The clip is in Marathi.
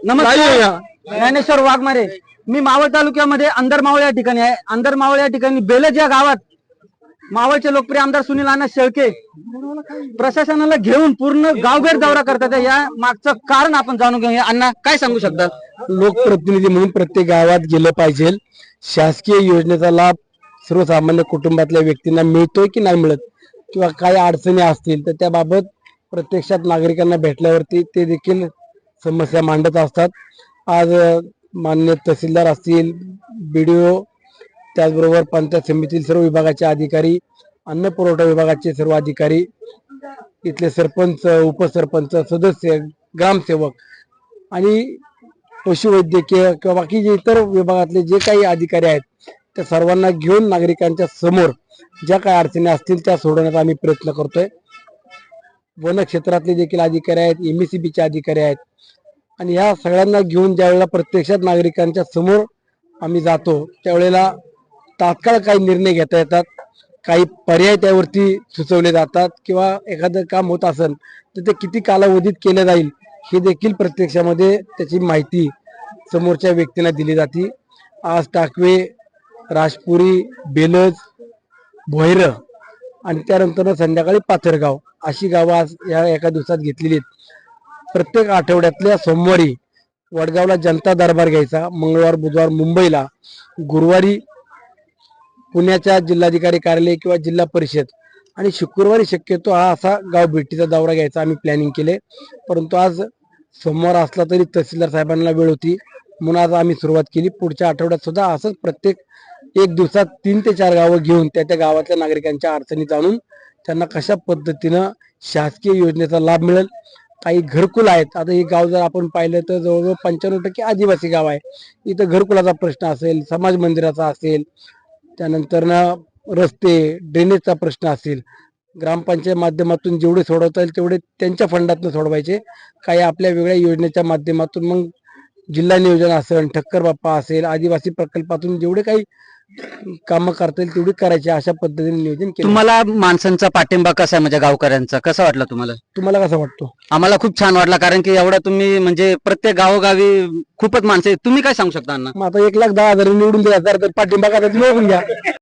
नमस्कार. ज्ञानेश्वर वाघमारे मी मावळ तालुक्यामध्ये अंदर मावळ या ठिकाणी आहे. अंदर मावळ या ठिकाणी बेलज या गावात मावळचे लोकप्रिय आमदार सुनील अण्णा शेळके प्रशासनाला घेऊन पूर्ण गावभेर दौरा करतात. या मागचं कारण आपण जाणून घेऊया. अण्णा काय सांगू शकतात लोकप्रतिनिधी म्हणून प्रत्येक गावात गेलं पाहिजे. शासकीय योजनेचा लाभ सर्वसामान्य कुटुंबातल्या व्यक्तींना मिळतोय की नाही मिळत? किंवा काही अडचणी असतील तर त्याबाबत प्रत्यक्षात नागरिकांना भेटल्यावरती ते देखील समस्या मांडत असतात. आज मान्य तहसीलदार असतील बी डी ओ त्याचबरोबर पंचायत समितीतील सर्व विभागाचे अधिकारी अन्न पुरवठा विभागाचे सर्व अधिकारी इथले सरपंच उपसरपंच सदस्य ग्रामसेवक आणि पशुवैद्यकीय किंवा बाकी जे इतर विभागातले जे काही अधिकारी आहेत त्या सर्वांना घेऊन नागरिकांच्या समोर ज्या काही अडचणी असतील त्या सोडवण्याचा आम्ही प्रयत्न करतोय. वन क्षेत्रातले देखील अधिकारी आहेत एम अधिकारी आहेत. आणि ह्या सगळ्यांना घेऊन ज्यावेळेला प्रत्यक्षात नागरिकांच्या समोर आम्ही जातो त्यावेळेला तात्काळ काही निर्णय घेता येतात काही पर्याय त्यावरती सुचवले जातात किंवा एखादं काम होत असेल तर ते किती कालावधीत केलं जाईल हे देखील प्रत्यक्षामध्ये त्याची माहिती समोरच्या व्यक्तींना दिली जाते. आज टाकवे राजपुरी बेलज भोयर आणि त्यानंतर संध्याकाळी पाथरगाव. अशी गावं आज या एका दिवसात घेतलेली आहेत. प्रत्येक आठवड्यातल्या सोमवारी वडगावला जनता दरबार घ्यायचा. मंगळवार बुधवार मुंबईला. गुरुवारी पुण्याच्या जिल्हाधिकारी कार्यालय किंवा जिल्हा परिषद. आणि शुक्रवारी शक्यतो हा असा गाव भेटीचा दौरा घ्यायचा आम्ही प्लॅनिंग केले. परंतु आज सोमवार असला तरी तहसीलदार साहेबांना वेळ होती. म्हणून आज आम्ही सुरुवात केली. पुढच्या आठवड्यात सुद्धा असंच प्रत्येक एक दिवसात तीन ते चार गावं घेऊन त्या त्या गावातल्या नागरिकांच्या अडचणी जाणून त्यांना कशा पद्धतीनं शासकीय योजनेचा लाभ मिळेल? काही घरकुल आहेत. आता हे गाव जर आपण पाहिलं तर जवळजवळ पंच्याण्णव टक्के आदिवासी गाव आहे. इथं घरकुलाचा प्रश्न असेल समाज मंदिराचा असेल त्यानंतर ना रस्ते ड्रेनेजचा प्रश्न असेल. ग्रामपंचायत माध्यमातून जेवढे सोडवता येईल तेवढे त्यांच्या फंडातून सोडवायचे. काही आपल्या वेगळ्या योजनेच्या माध्यमातून मग जिल्हा नियोजन असेल ठक्कर बाप्पा असेल आदिवासी प्रकल्पातून जेवढे काही कामं करता येईल तेवढी करायची अशा पद्धतीने नियोजन केलं. तुम्हाला माणसांचा पाठिंबा कसा आहे म्हणजे गावकऱ्यांचा? कसा वाटला तुम्हाला? तुम्हाला कसं वाटतो? आम्हाला खूप छान वाटला कारण की एवढा तुम्ही म्हणजे प्रत्येक गावोगावी खूपच माणसं आहेत. तुम्ही काय सांगू शकता अण्णा? मग आता एक लाख दहा हजार निवडून द्या तर पाठिंबा करायचं निवडून घ्या.